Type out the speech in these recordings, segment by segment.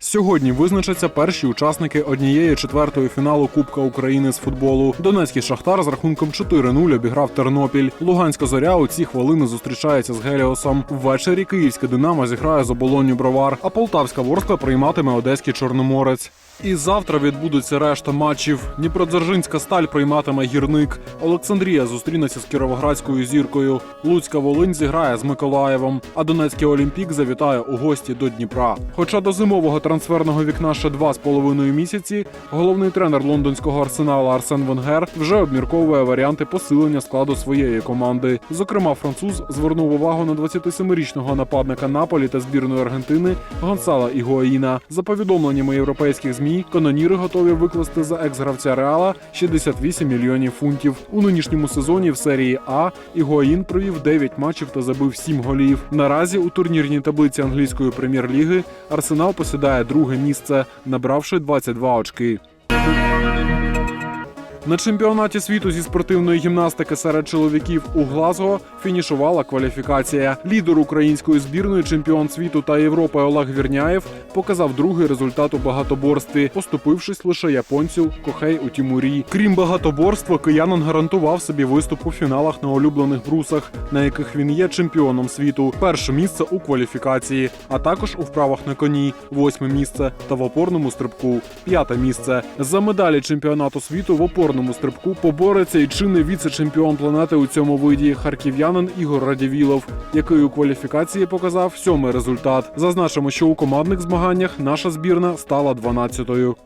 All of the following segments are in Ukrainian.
Сьогодні визначаться перші учасники однієї четвертої фіналу Кубка України з футболу. Донецький шахтар з рахунком 4-0 обіграв Тернопіль. Луганська зоря у ці хвилини зустрічається з Геліосом. Ввечері київське Динамо зіграє з оболонню Бровар, а полтавська Ворскла прийматиме одеський Чорноморець. І завтра відбудеться решта матчів. Дніпродзержинська сталь прийматиме гірник. Олександрія зустрінеться з кіровоградською зіркою. Луцька Волинь зіграє з Миколаєвом. А Донецький Олімпік завітає у гості до Дніпра. Хоча до зимового трансферного вікна ще два з половиною місяці, головний тренер лондонського арсенала Арсен Венгер вже обмірковує варіанти посилення складу своєї команди. Зокрема, француз звернув увагу на 27-річного нападника Наполі та збірної Аргентини Гонсала Ігуаїна. За повідомленнями європейських змі, каноніри готові викласти за екс-гравця Реала 68 мільйонів фунтів. У нинішньому сезоні в серії А Ігуаїн провів 9 матчів та забив 7 голів. Наразі у турнірній таблиці англійської прем'єр-ліги Арсенал посідає друге місце, набравши 22 очки. На чемпіонаті світу зі спортивної гімнастики серед чоловіків у Глазго фінішувала кваліфікація. Лідер української збірної, чемпіон світу та Європи Олег Вірняєв показав другий результат у багатоборстві, поступившись лише японцю Кохей у Тімурі. Крім багатоборства, киянин гарантував собі виступ у фіналах на улюблених брусах, на яких він є чемпіоном світу. Перше місце у кваліфікації, а також у вправах на коні, восьме місце та в опорному стрибку, п'яте місце. За медалі чемпіонату світу в опорному стрибку побореться і чинний віце-чемпіон планети у цьому виді харків'янин Ігор Радівілов, який у кваліфікації показав сьомий результат. Зазначимо, що у командних змаганнях наша збірна стала 12-ю.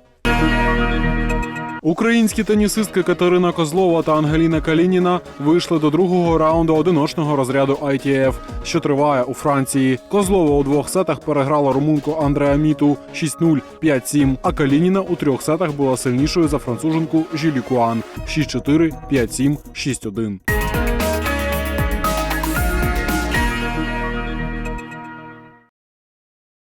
Українські тенісистки Катерина Козлова та Ангеліна Калініна вийшли до другого раунду одиночного розряду ITF, що триває у Франції. Козлова у двох сетах переграла румунку Андреа Міту 6-0, 5-7, а Калініна у трьох сетах була сильнішою за француженку Жілі Куан 6-4, 5-7, 6-1.